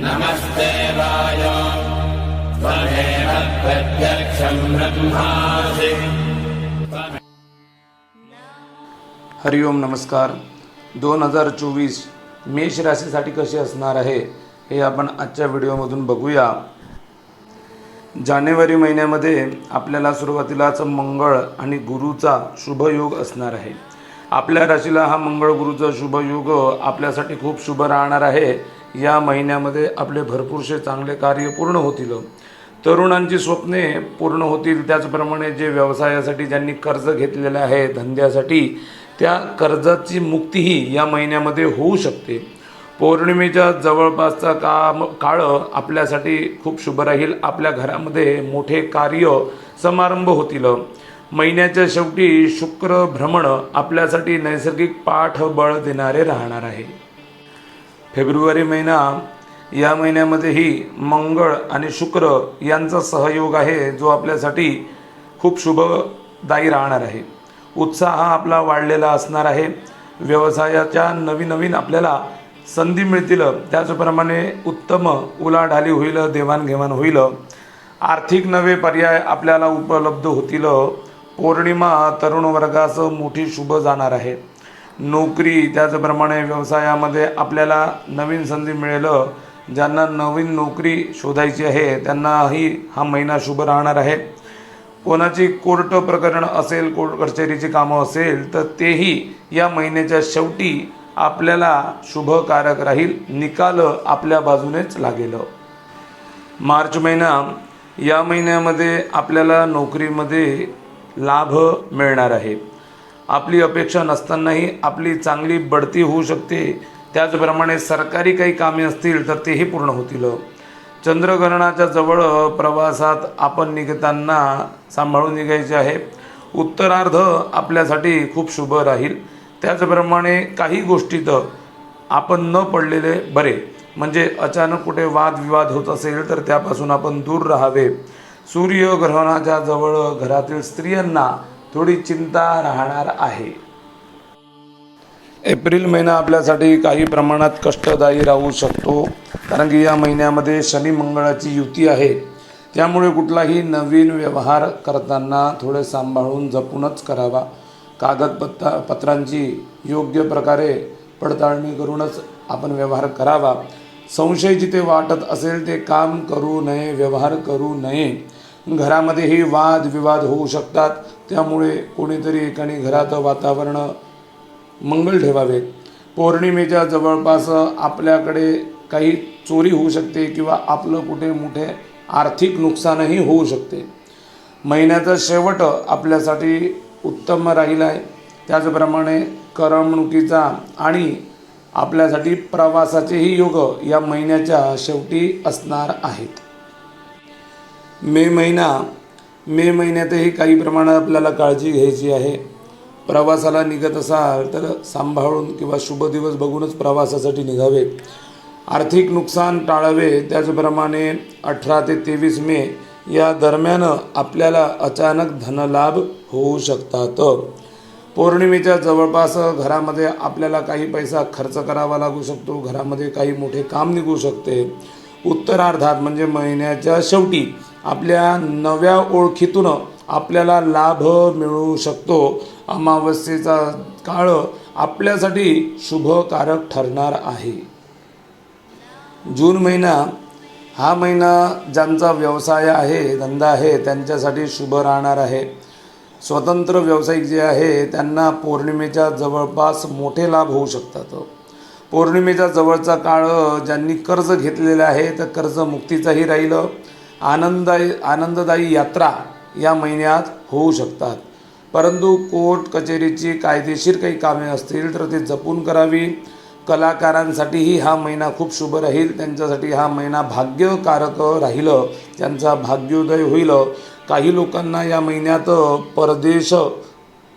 नमस्ते Y त्वमेव प्रत्यक्षम् ब्रह्मासि हरिओम नमस्कार। दोन हजार चोवीस मेष राशीसाठी कसे असणार आहे हे आपण आजच्या व्हिडिओमधून बघूया. जानेवारी महिन्यामध्ये आपल्याला सुरुवातीलाच मंगळ आणि गुरुचा शुभयोग असणार आहे. आपल्या राशीला हा मंगळ गुरुचा शुभयोग आपल्यासाठी खूप शुभ राहणार आहे. या महिन्यामध्ये आपले भरपूरसे चांगले कार्य पूर्ण होतील. तरुणांची स्वप्ने पूर्ण होतील. त्याचप्रमाणे जे व्यवसायासाठी ज्यांनी कर्ज घेतलेलं आहे धंद्यासाठी त्या कर्जाची मुक्तीही या महिन्यामध्ये होऊ शकते. पौर्णिमेच्या जवळपासचा काम काळ आपल्यासाठी खूप शुभ राहील. आपल्या घरामध्ये मोठे कार्य समारंभ होतील. महिन्याच्या शेवटी शुक्र भ्रमण आपल्यासाठी नैसर्गिक पाठबळ देणारे राहणार आहे. फेब्रुवारी महिना या महिन्यामध्येही मंगळ आणि शुक्र यांचा सहयोग आहे जो आपल्यासाठी खूप शुभदायी राहणार आहे. उत्साह हा आपला वाढलेला असणार आहे. व्यवसायाच्या नवीन नवीन आपल्याला संधी मिळतील. त्याचप्रमाणे उत्तम उलाढाली होईल देवाणघेवाण होईल. आर्थिक नवे पर्याय आपल्याला उपलब्ध होतील. पौर्णिमा तरुण वर्गास मोठी शुभ जाणार आहे. नोकरी त्याचप्रमाणे व्यवसायामध्ये आपल्याला नवीन संधी मिळेल. ज्यांना नवीन नोकरी शोधायची आहे त्यांनाही हा महिना शुभ राहणार आहे. कोणाची कोर्ट प्रकरण असेल कोर्ट कचेरीची कामं असेल तर तेही या महिन्याच्या शेवटी आपल्याला शुभकारक राहील. निकाल आपल्या बाजूनेच लागेल. मार्च महिना या महिन्यामध्ये आपल्याला नोकरीमध्ये लाभ मिळणार आहे. आपली अपेक्षा नसतानाही आपली चांगली बढती होऊ शकते. त्याचप्रमाणे सरकारी काही कामे असतील तर तेही पूर्ण होतील. चंद्रग्रहणाच्या जवळ प्रवासात आपण निघताना सांभाळून निघायचे आहे. उत्तरार्ध आपल्यासाठी खूप शुभ राहील. त्याचप्रमाणे काही गोष्टीत आपण न पडलेले बरे. म्हणजे अचानक कुठे वादविवाद होत असेल तर त्यापासून आपण दूर राहावे. सूर्यग्रहणाच्या जवळ घरातील स्त्रियांना थोडी चिंता राहणार आहे. एप्रिल महिना आपल्यासाठी काही प्रमाणात कष्टदायी राहू शकतो कारण की या महिन्यामध्ये शनी मंगळाची युती आहे. त्यामुळे कुठलाही नवीन व्यवहार करताना थोडे सांभाळून जपूनच करावा. कागदपत्र पत्रांची योग्य प्रकारे पडताळणी करूनच आपण व्यवहार करावा. संशय जिथे वाटत असेल ते काम करू नये व्यवहार करू नये. घरामध्येही वादविवाद होऊ शकतात. त्यामुळे कोणीतरी एकाने घरात वातावरण मंगल ठेवावे. पौर्णिमेच्या जवळपास आपल्याकडे काही चोरी होऊ शकते किंवा आपलं कुठे मोठे आर्थिक नुकसानही होऊ शकते. महिन्याचा शेवट आपल्यासाठी उत्तम राहील आहे त्याचप्रमाणे करमणुकीचा आणि आपल्यासाठी प्रवासाचेही योग या महिन्याच्या शेवटी असणार आहेत. मे महिना मे महिन्यातही काही प्रमाणात आपल्याला काळजी घ्यायची आहे. प्रवासाला निघत असाल तर सांभाळून किंवा शुभ दिवस बघूनच प्रवासासाठी निघावे. आर्थिक नुकसान टाळावे त्याचप्रमाणे अठरा ते तेवीस मे या दरम्यान आपल्याला अचानक धनलाभ होऊ शकतात. पौर्णिमेच्या जवळपास घरामध्ये आपल्याला काही पैसा खर्च करावा लागू शकतो घरामध्ये काही मोठे काम निघू शकते. उत्तरार्धात म्हणजे महिन्याच्या शेवटी आपल्या नव्या ओळखीतून आपल्याला लाभ मिळू शकतो. अमावस्येचा काळ आपल्यासाठी शुभकारक ठरणार आहे. जून महिना हा महिना ज्यांचा व्यवसाय आहे धंदा आहे त्यांच्यासाठी शुभ राहणार आहे. स्वतंत्र व्यावसायिक जे आहे त्यांना पौर्णिमेच्या जवळपास मोठे लाभ होऊ शकतात. पौर्णिमेच्या जवळचा काळ ज्यांनी कर्ज घेतलेलं आहे तर कर्जमुक्तीचाही राहिलं. आनंदायी आनंददायी यात्रा या महिन्यात होऊ शकतात. परंतु कोर्ट कचेरीची कायदेशीर काही कामे असतील तर ते जपून करावी. कलाकारांसाठीही हा महिना खूप शुभ राहील त्यांच्यासाठी हा महिना भाग्यकारक राहिलं त्यांचा भाग्योदय होईल. काही लोकांना या महिन्यात परदेश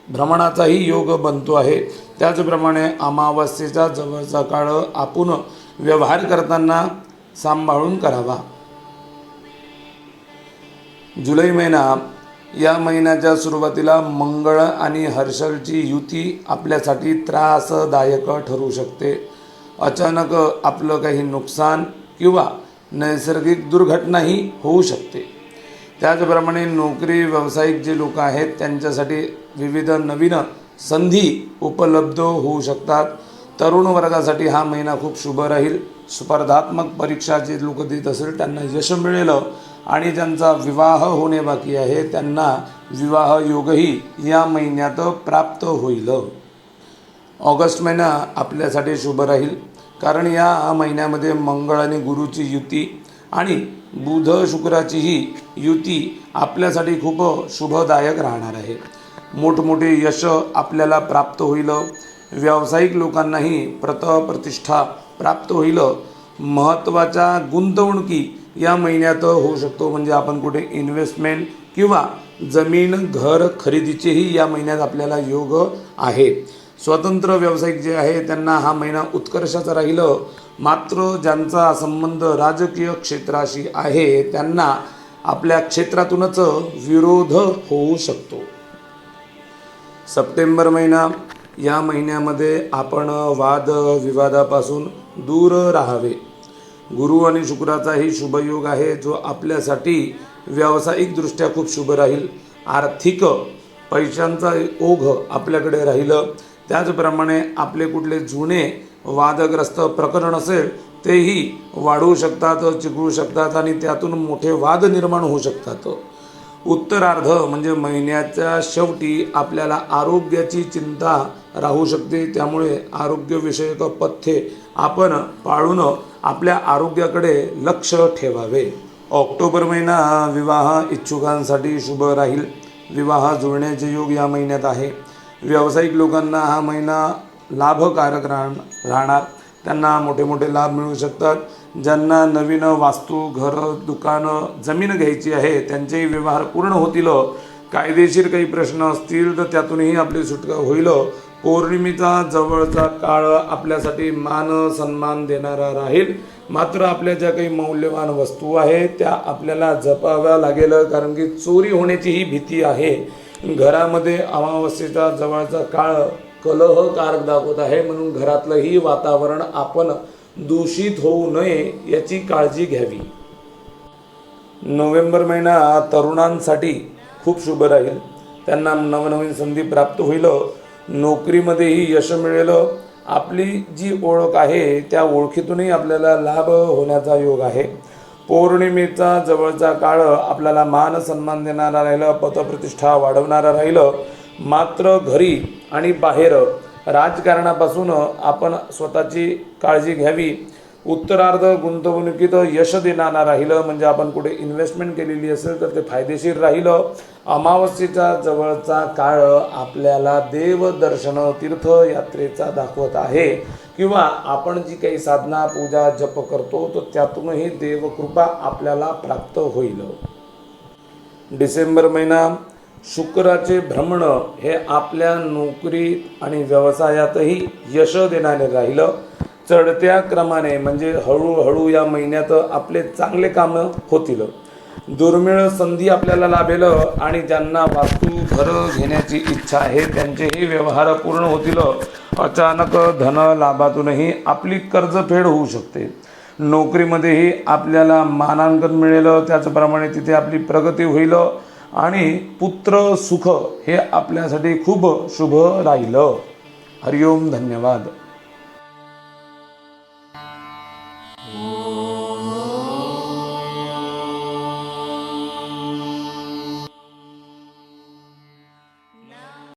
भ्रमणाचाही योग बनतो आहे. त्याचप्रमाणे अमावस्येचा जवळचा काळ आपण व्यवहार करताना सांभाळून करावा. जुलै महिना या महिन्याच्या सुरुवातीला मंगळ आणि हर्षलची युती आपल्यासाठी त्रासदायक ठरू शकते. अचानक आपलं काही नुकसान किंवा नैसर्गिक दुर्घटनाही होऊ शकते. त्याचप्रमाणे नोकरी व्यावसायिक जे लोक आहेत त्यांच्यासाठी विविध नवीन संधी उपलब्ध होऊ शकतात. तरुण वर्गासाठी हा महिना खूप शुभ राहील. स्पर्धात्मक परीक्षा जे लोक देत असेल त्यांना यश मिळेल. आणि ज्यांचा विवाह होणे बाकी आहे त्यांना विवाह योगही या महिन्यात प्राप्त होईल. ऑगस्ट महिना आपल्यासाठी शुभ राहील कारण या महिन्यामध्ये मंगळ आणि गुरुची युती आणि बुध शुक्राचीही युती आपल्यासाठी खूप शुभदायक राहणार आहे. मोठमोठे यश आपल्याला प्राप्त होईल. व्यावसायिक लोकांनाही प्रतिष्ठा प्राप्त होईल. महत्त्वाच्या गुंतवणुकी या महिन्यात होऊ शकतो. म्हणजे आपण कुठे इन्व्हेस्टमेंट किंवा जमीन घर खरेदीचेही या महिन्यात आपल्याला योग आहे. स्वतंत्र व्यावसायिक जे आहे त्यांना हा महिना उत्कर्षाचा राहिलं. मात्र ज्यांचा संबंध राजकीय क्षेत्राशी आहे त्यांना आपल्या क्षेत्रातूनच विरोध होऊ शकतो. सप्टेंबर महिना या महिन्यामध्ये आपण वाद विवादापासून दूर राहावे. गुरु आणि शुक्राचाही शुभयोग आहे जो आपल्यासाठी व्यावसायिकदृष्ट्या खूप शुभ राहील. आर्थिक पैशांचा ओघ आपल्याकडे राहिलं. त्याचप्रमाणे आपले कुठले जुने वादग्रस्त प्रकरण असेल तेही वाढवू शकतात चिघळू शकतात आणि त्यातून मोठे वाद निर्माण होऊ शकतात. उत्तरार्ध म्हणजे महिन्याच्या शेवटी आपल्याला आरोग्याची चिंता राहू शकते. त्यामुळे आरोग्यविषयक पथ्ये आपण पाळून आपल्या आरोग्याकडे लक्ष ठेवावे. ऑक्टोबर महिना विवाह इच्छुकांसाठी शुभ राहील. विवाह जुळण्याचे योग या महिन्यात आहे. व्यावसायिक लोकांना हा महिना लाभकारक राहण राहणार. त्यांना मोठे मोठे लाभ मिळू शकतात. ज्यांना नवीन वास्तू घरं दुकानं जमीन घ्यायची आहे त्यांचेही व्यवहार पूर्ण होतील. कायदेशीर काही प्रश्न असतील तर त्यातूनही आपली सुटका होईल. पौर्णिमेचा जवळचा काळ आपल्यासाठी मान सन्मान देणारा राहील. मात्र आपल्या ज्या काही मौल्यवान वस्तू आहेत त्या आपल्याला जपाव्या लागेल कारण की चोरी होण्याची ही भीती आहे. घरामध्ये अमावस्येचा जवळचा काळ कलहकारक दाखवत आहे म्हणून घरातलंही वातावरण आपण दूषित होऊ नये याची काळजी घ्यावी. नोव्हेंबर महिना तरुणांसाठी खूप शुभ राहील. त्यांना नवनवीन संधी प्राप्त होईल. नोकरीमध्येही यश मिळेल. आपली जी ओळख आहे त्या ओळखीतूनही आपल्याला लाभ होण्याचा योग आहे. पौर्णिमेचा जवळचा काळ आपल्याला मान सन्मान देणारा राहिलं पतप्रतिष्ठा वाढवणारा राहिलं. मात्र घरी आणि बाहेर राजकारणापासून आपण स्वतःची काळजी घ्यावी. उत्तरार्ध गुंतवणुकीत यश देणारा राहिलं म्हणजे आपण कुठे इन्व्हेस्टमेंट केलेली असेल तर ते फायदेशीर राहिलं. अमावस्येचा जवळचा काळ आपल्याला देवदर्शन तीर्थयात्रेचा दाखवत आहे. किंवा आपण जी काही साधना पूजा जप करतो तर त्यातूनही देवकृपा आपल्याला प्राप्त होईल. डिसेंबर महिना शुक्राचे भ्रमण हे आपल्या नोकरीत आणि व्यवसायातही यश देणारे राहिलं. चढत्या क्रमाने म्हणजे हळूहळू या महिन्यात आपले चांगले कामं होतील. दुर्मिळ संधी आपल्याला लाभेल आणि ज्यांना वास्तू घरं घेण्याची इच्छा आहे त्यांचेही व्यवहार पूर्ण होतील. अचानक धन लाभातूनही आपली कर्जफेड होऊ शकते. नोकरीमध्येही आपल्याला मानांकन मिळेल त्याचप्रमाणे तिथे आपली प्रगती होईल आणि पुत्र सुख हे आपल्यासाठी खूप शुभ राहिलं. हरिओम धन्यवाद.